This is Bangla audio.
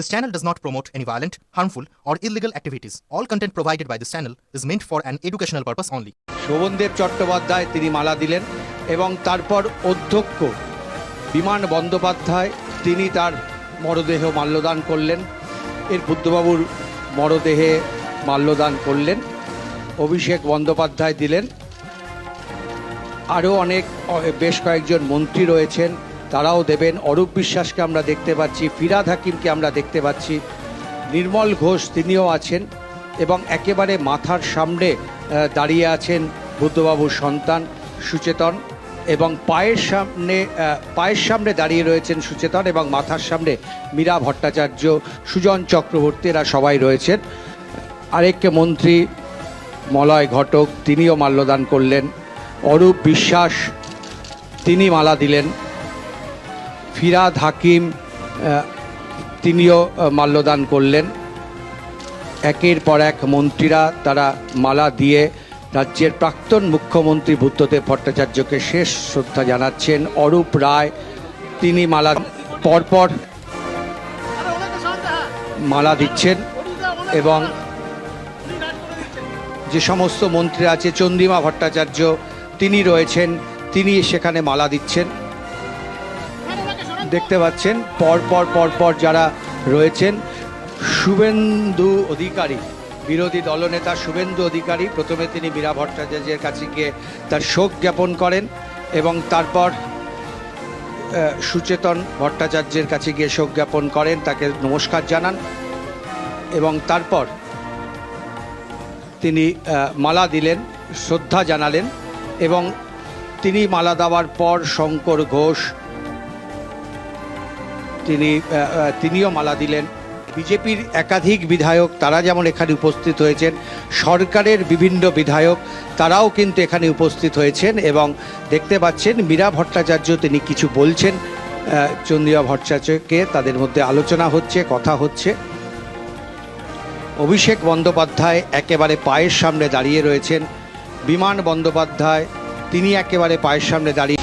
This channel does not promote any violent, harmful, or illegal activities. All content provided by this channel is meant for an educational purpose only. Sovandeb Chattopadhyay তিনি মালা দিলেন এবং তারপর অধ্যক্ষ বিমান বন্দ্যোপাধ্যায় তিনি তার মরদেহ মাল্যদান করলেন এর বুদ্ধবাবুর মরদেহে মাল্যদান করলেন অভিষেক বন্দ্যোপাধ্যায় দিলেন আরও অনেক বেশ কয়েকজন মন্ত্রী রয়েছেন তারাও দেবেন। অরূপ বিশ্বাসকে আমরা দেখতে পাচ্ছি, ফিরাদ হাকিমকে আমরা দেখতে পাচ্ছি। নির্মল ঘোষ তিনিও আছেন এবং একেবারে মাথার সামনে দাঁড়িয়ে আছেন বুদ্ধবাবুর সন্তান সুচেতন এবং পায়ের সামনে পায়ের সামনে দাঁড়িয়ে রয়েছেন সুচেতন এবং মাথার সামনে মীরা ভট্টাচার্য, সুজন চক্রবর্তী, এরা সবাই রয়েছেন। আরেক মন্ত্রী, মলয় ঘটক, তিনিও মাল্যদান করলেন। অরূপ বিশ্বাস, তিনি মালা দিলেন। ফিরাদ হাকিম তিনিও মাল্যদান করলেন। একের পর এক মন্ত্রীরা তারা মালা দিয়ে রাজ্যের প্রাক্তন মুখ্যমন্ত্রী বুদ্ধদেব ভট্টাচার্যকে শেষ শ্রদ্ধা জানাচ্ছেন। অরূপ রায়, তিনি মালা পরপর মালা দিচ্ছেন এবং যে সমস্ত মন্ত্রী আছে, চন্দ্রিমা ভট্টাচার্য, তিনি রয়েছেন, তিনি সেখানে মালা দিচ্ছেন। দেখতে পাচ্ছেন পরপর পরপর যারা রয়েছেন, শুভেন্দু অধিকারী, বিরোধী দলনেতা শুভেন্দু অধিকারী, প্রথমে তিনি মীরা ভট্টাচার্যের কাছে গিয়ে তার শোক জ্ঞাপন করেন এবং তারপর সুচেতন ভট্টাচার্যের কাছে গিয়ে শোক জ্ঞাপন করেন, তাকে নমস্কার জানান এবং তারপর তিনি মালা দিলেন, শ্রদ্ধা জানালেন এবং তিনি মালা দেওয়ার পর শঙ্কর ঘোষ তিনি তিনিও মালা দিলেন। বিজেপির একাধিক বিধায়ক তারা যেমন এখানে উপস্থিত হয়েছেন, সরকারের বিভিন্ন বিধায়ক তারাও কিন্তু এখানে উপস্থিত হয়েছেন এবং দেখতে পাচ্ছেন মীরা ভট্টাচার্য তিনি কিছু বলছেন। চন্দ্রিয়া ভট্টাচার্যকে তাদের মধ্যে আলোচনা হচ্ছে, কথা হচ্ছে। অভিষেক বন্দ্যোপাধ্যায় একেবারে পায়ের সামনে দাঁড়িয়ে রয়েছেন। বিমান বন্দ্যোপাধ্যায় তিনি একেবারে পায়ের সামনে দাঁড়িয়ে